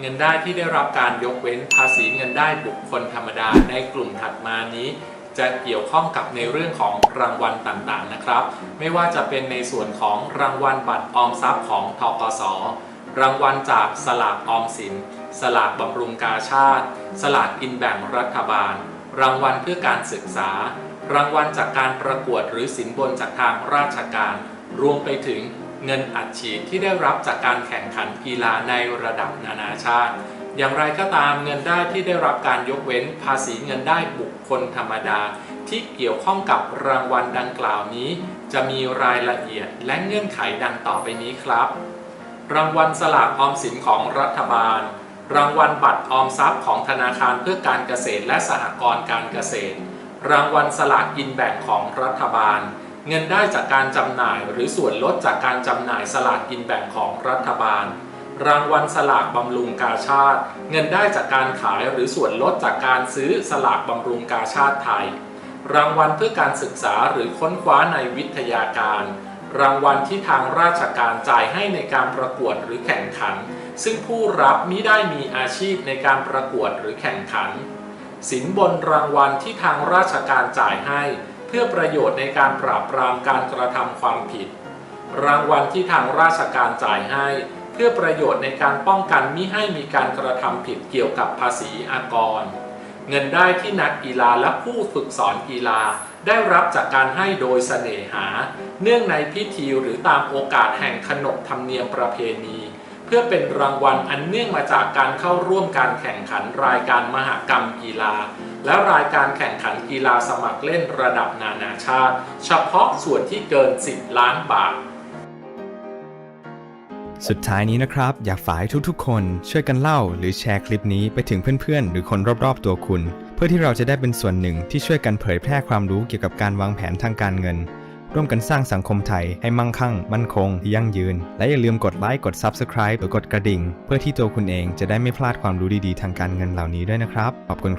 เงินได้ที่ได้รับการยกเว้นภาษีเงินได้บุคคลธรรมดาในกลุ่มถัดมานี้ จะเกี่ยวข้องกับในเรื่องของรางวัลต่างๆนะครับ ไม่ว่าจะเป็นในส่วนของรางวัลบัตรออมทรัพย์ของทกสรางวัลจากสลากออมสิน สลากบำรุงกาชาติ สลากกินแบ่งรัฐบาล รางวัลเพื่อการศึกษา รางวัลจากการประกวดหรือสินบนจากทางราชการ รวมไปถึง เงินอัดฉีดที่ได้รับจากการแข่งขันกีฬาในระดับนานาชาติ อย่างไรก็ตามเงินได้ที่ได้รับการยกเว้นภาษีเงินได้บุคคลธรรมดา ที่เกี่ยวข้องกับรางวัลดังกล่าวนี้ จะมีรายละเอียดและเงื่อนไขดังต่อไปนี้ครับ รางวัลสลากออมสินของรัฐบาล รางวัลบัตรออมทรัพย์ของธนาคารเพื่อการเกษตรและสหกรณ์การเกษตร รางวัลสลากกินแบ่งของรัฐบาล เงินได้จากการจำหน่ายหรือส่วนลดจากการจำหน่ายสลากกินแบ่งของรัฐบาล รางวัลสลากบำรุงกาชาติ เงินได้จากการขายหรือส่วนลดจากการซื้อสลากบำรุงกาชาติไทย รางวัลเพื่อการศึกษาหรือค้นคว้าในวิทยาการ รางวัลที่ทางราชการจ่ายให้ในการประกวดหรือแข่งขัน ซึ่งผู้รับมิได้มีอาชีพในการประกวดหรือแข่งขัน สินบนรางวัลที่ทางราชการจ่ายให้ เพื่อประโยชน์ในการปราบปรามการกระทำความผิด รางวัลที่ทางราชการจ่ายให้ เพื่อประโยชน์ในการป้องกันมิให้มีการกระทำผิดเกี่ยวกับภาษีอากร เงินได้ที่นักกีฬาและผู้ฝึกสอนกีฬาได้รับจากการให้โดยเสน่หา เนื่องในพิธีหรือตามโอกาสแห่งขนบธรรมเนียมประเพณี เพื่อเป็นรางวัลอันเนื่องมาจากการเข้าร่วมการแข่งขันรายการมหกรรมกีฬา และรายการแข่งขันกีฬาสมัครเล่นระดับนานาชาติ เฉพาะส่วนที่เกิน 10 ล้านบาท สุดท้ายนี้นะครับ อยากฝากให้ทุกๆ คนช่วยกันเล่าหรือแชร์คลิปนี้ไปถึงเพื่อนๆ หรือคนรอบๆ ตัวคุณ เพื่อที่เราจะได้เป็นส่วนหนึ่งที่ช่วยกันเผยแพร่ความรู้เกี่ยวกับการวางแผนทางการเงิน ร่วมกันสร้างสังคมไทยให้มั่งคั่ง มั่นคงยั่งยืน และอย่าลืมกดไลค์กด Subscribe หรือกดกระดิ่ง เพื่อที่ตัวคุณเองจะได้ไม่พลาดความรู้ดีๆ ทางการเงินเหล่านี้ด้วยนะครับขอบคุณ